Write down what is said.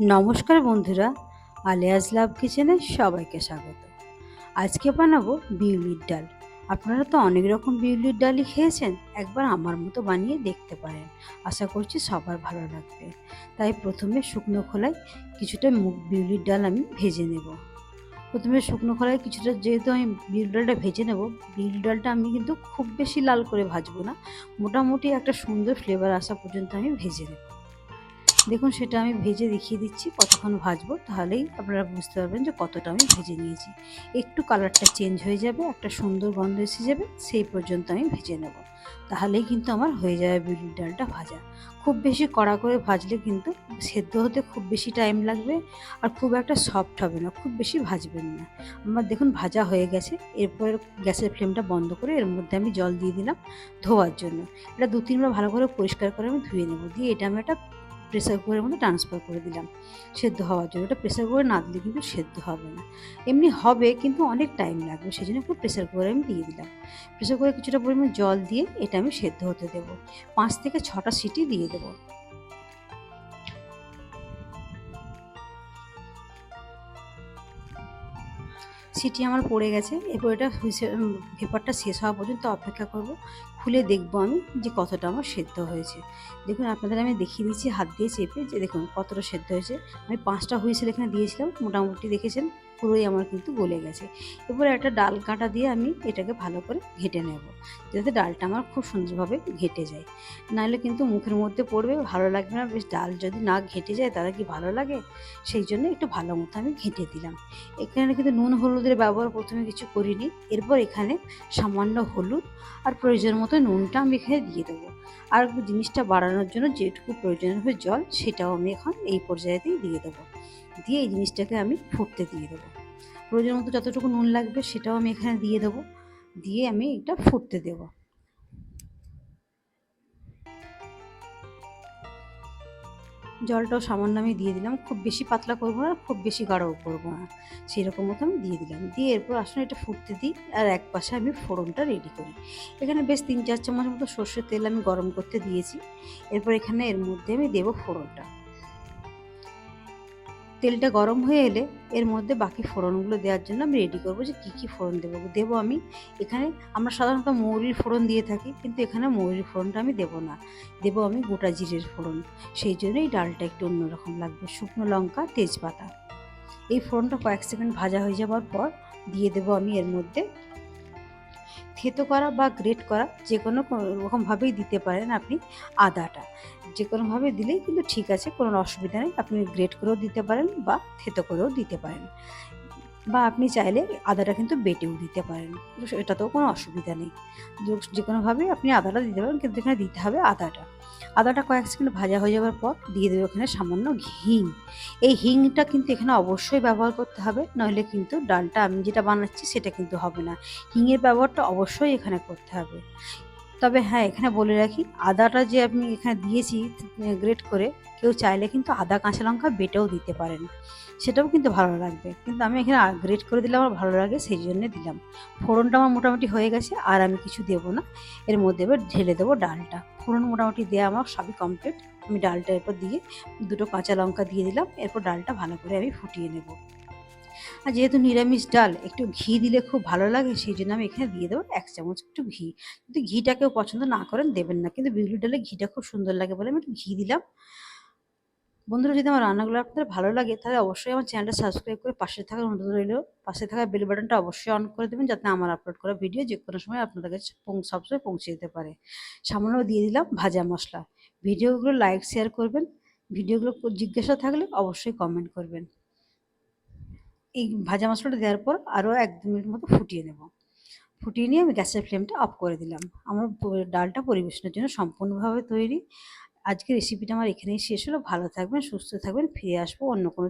নমস্কার বন্ধুরা, আলিয়াস লাভ কিচেনে সবাইকে স্বাগত। আজকে বানাবো বিউলির ডাল। আপনারা তো অনেক রকম বিউলির ডালই খেয়েছেন, একবার আমার মতো বানিয়ে দেখতে পারেন। আশা করছি সবার ভালো লাগবে। তাই প্রথমে শুকনো খোলায় কিছুটা মুগ বিউলির ডাল আমি ভেজে নেব। প্রথমে শুকনো খোলায় কিছুটা যেহেতু আমি বিউলি ডালটা ভেজে নেব বিউলি ডালটা আমি কিন্তু খুব বেশি লাল করে ভাজবো না। মোটামুটি একটা সুন্দর ফ্লেভার আসা পর্যন্ত আমি ভেজে নেব। দেখুন, সেটা আমি ভেজে দেখিয়ে দিচ্ছি, কতক্ষণ ভাজবো, তাহলেই আপনারা বুঝতে পারবেন যে কতটা আমি ভেজে নিয়েছি। একটু কালারটা চেঞ্জ হয়ে যাবে, একটা সুন্দর গন্ধ এসে যাবে, সেই পর্যন্ত আমি ভেজে নেব। তাহলেই কিন্তু আমার হয়ে যাবে বিউলির ডালটা ভাজা। খুব বেশি কড়া করে ভাজলে কিন্তু সেদ্ধ হতে খুব বেশি টাইম লাগবে আর খুব একটা সফট হবে না, খুব বেশি ভাজবেন না। আমার দেখুন, ভাজা হয়ে গেছে, এরপর গ্যাসের ফ্লেমটা বন্ধ করে এর মধ্যে আমি জল দিয়ে দিলাম ধোয়ার জন্য। এটা দু তিনবার ভালো করে পরিষ্কার করে আমি ধুয়ে নেব, দিয়ে এটা আমি একটা প্রেসার কুকারের মধ্যে ট্রান্সফার করে দিলাম। সেদ্ধ হওয়ার জন্য। ওটা প্রেসার কুকারে না দিলে কিন্তু সেদ্ধ হবে না। এমনি হবে কিন্তু অনেক টাইম লাগবে। সেই জন্য একটু প্রেসার কুকারে আমি দিয়ে দিলাম। প্রেসার কুকারে কিছুটা পরিমাণ জল দিয়ে এটা আমি সেদ্ধ হতে দেবো। পাঁচ থেকে ছটা সিটি দিয়ে দেবো। সিটি আমার পড়ে গেছে, এরপর এটা পেপারটা শেষ হওয়া পর্যন্ত অপেক্ষা করব। খুলে দেখব আমি যে কতটা আমার সেদ্ধ হয়েছে। দেখুন, আপনাদের আমি দেখিয়ে দিচ্ছি, হাত দিয়ে চেপে, যে দেখুন কতটা সেদ্ধ হয়েছে। আমি পাঁচটা হুইসেল এখানে দিয়েছিলাম, মোটামুটি দেখেছেন? পুরোই আমার কিন্তু গলে গেছে। এরপরে একটা ডাল কাঁটা দিয়ে আমি এটাকে ভালো করে ঘেটে নেব, যাতে ডালটা আমার খুব সুন্দরভাবে ঘেটে যায়। নাহলে কিন্তু মুখের মধ্যে পড়বে, ভালো লাগবে না। বেশ, ডাল যদি না ঘেটে যায়, তাহলে কি ভালো লাগে? সেই জন্য একটু ভালো মতো আমি ঘেটে দিলাম। এখানে কিন্তু নুন হলুদের ব্যবহার প্রথমে কিছু করিনি। এরপর এখানে সামান্য হলুদ আর প্রয়োজন মতো নুনটা আমি এখানে দিয়ে দেবো। আর জিনিসটা বাড়ানোর জন্য যেটুকু প্রয়োজন হবে জল, সেটাও আমি এখন এই পর্যায়েতেই দিয়ে দেবো। দিয়ে এই জিনিসটাকে আমি ফুটতে দিয়ে দেবো। প্রয়োজন মতো যতটুকু নুন লাগবে সেটাও আমি এখানে দিয়ে দেবো। দিয়ে আমি এটা ফুটতে দেবো। জলটাও সামান্য আমি দিয়ে দিলাম। খুব বেশি পাতলা করব না, খুব বেশি গাঢ়ও করব না। সেরকম মতো আমি দিয়ে দিলাম। দিয়ে এরপর আসলে এটা ফুটতে দিই আর এক পাশে আমি ফোড়নটা রেডি করি। এখানে বেশ তিন চার চামচ মতো সর্ষের তেল আমি গরম করতে দিয়েছি। এরপর এখানে এর মধ্যে আমি দেবো ফোড়নটা। তেলটা গরম হয়ে এলে এর মধ্যে বাকি ফোড়নগুলো দেওয়ার জন্য আমি রেডি করব যে কী কী ফোড়ন দেবো। দেবো আমি এখানে, আমরা সাধারণত মৌরির ফোড়ন দিয়ে থাকি, কিন্তু এখানে মৌরির ফোড়নটা আমি দেবো না। দেবো আমি গোটা জিরের ফোড়ন। সেই জন্য এই ডালটা একটু অন্যরকম লাগবে, শুকনো লঙ্কা, তেজপাতা। এই ফোড়নটা কয়েক সেকেন্ড ভাজা হয়ে যাওয়ার পর দিয়ে দেবো আমি এর মধ্যে থেতো করা বা গ্রেট করা যে কোনো রকমভাবেই দিতে পারেন আপনি আদাটা। যে কোনোভাবে দিলেই কিন্তু ঠিক আছে, কোনো অসুবিধা নেই। আপনি গ্রেট করেও দিতে পারেন বা থেতো করেও দিতে পারেন। বা আপনি চাইলে আদাটা কিন্তু বেটেও দিতে পারেন। এটাতেও কোনো অসুবিধা নেই। যে কোনোভাবে আপনি আদাটা দিতে পারেন, কিন্তু এখানে দিতে হবে আদাটা। আদাটা কয়েক সেকেন্ড ভাজা হয়ে যাওয়ার পর দিয়ে দেবে ওখানে সামান্য হিং। এই হিংটা কিন্তু এখানে অবশ্যই ব্যবহার করতে হবে, নইলে কিন্তু ডালটা আমি যেটা বানাচ্ছি সেটা কিন্তু হবে না। হিংয়ের ব্যবহারটা অবশ্যই এখানে করতে হবে। তবে হ্যাঁ এখানে বলে রাখি, আদাটা যে আমি এখানে দিয়েছি গ্রেট করে, কেউ চাইলে কিন্তু আদা, কাঁচা লঙ্কা বেটেও দিতে পারেন। সেটাও কিন্তু ভালো লাগবে। কিন্তু আমি এখানে গ্রেট করে দিলে আমার ভালো লাগে, সেই জন্যে দিলাম। ফোড়নটা আমার মোটামুটি হয়ে গেছে, আর আমি কিছু দেবো না। এর মধ্যে এবার ঢেলে দেবো ডালটা। ফোড়ন মোটামুটি দেওয়া আমার সবই কমপ্লিট আমি ডালটা এরপর দিয়ে দুটো কাঁচা লঙ্কা দিয়ে দিলাম, এরপর ডালটা ভালো করে আমি ফুটিয়ে নেব। আর যেহেতু নিরামিষ ডাল, একটু ঘি দিলে খুব ভালো লাগে, সেই জন্য আমি এখানে দিয়ে দেবো এক চামচ একটু ঘি। যদি ঘিটা কেউ পছন্দ না করেন, দেবেন না। কিন্তু বিউলি ডালে ঘিটা খুব সুন্দর লাগে বলে আমি একটু ঘি দিলাম। বন্ধুরা, যদি আমার রান্নাগুলো আপনাদের ভালো লাগে, তাহলে অবশ্যই আমার চ্যানেলটা সাবস্ক্রাইব করে পাশে থাকার অনুরোধ রইল। পাশে থাকা বেল বাটনটা অবশ্যই অন করে দেবেন, যাতে আমার আপলোড করা ভিডিও যে কোনো সময় আপনাদের কাছে সবসময় পৌঁছে যেতে পারে। সামান্য দিয়ে দিলাম ভাজা মশলা। ভিডিওগুলো লাইক, শেয়ার করবেন। ভিডিওগুলো জিজ্ঞাসা থাকলে অবশ্যই কমেন্ট করবেন। এই ভাজা মশলাটা দেওয়ার পর আরও এক দু মিনিট মতো ফুটিয়ে নেব। ফুটিয়ে নিয়ে আমি গ্যাসের ফ্লেমটা অফ করে দিলাম। আমার ডালটা পরিবেশনের জন্য সম্পূর্ণভাবে তৈরি। আজকে রেসিপিটা আমার এখানেই শেষ হলো। ভালো থাকবেন, সুস্থ থাকবেন, ফিরে আসব অন্য কোনো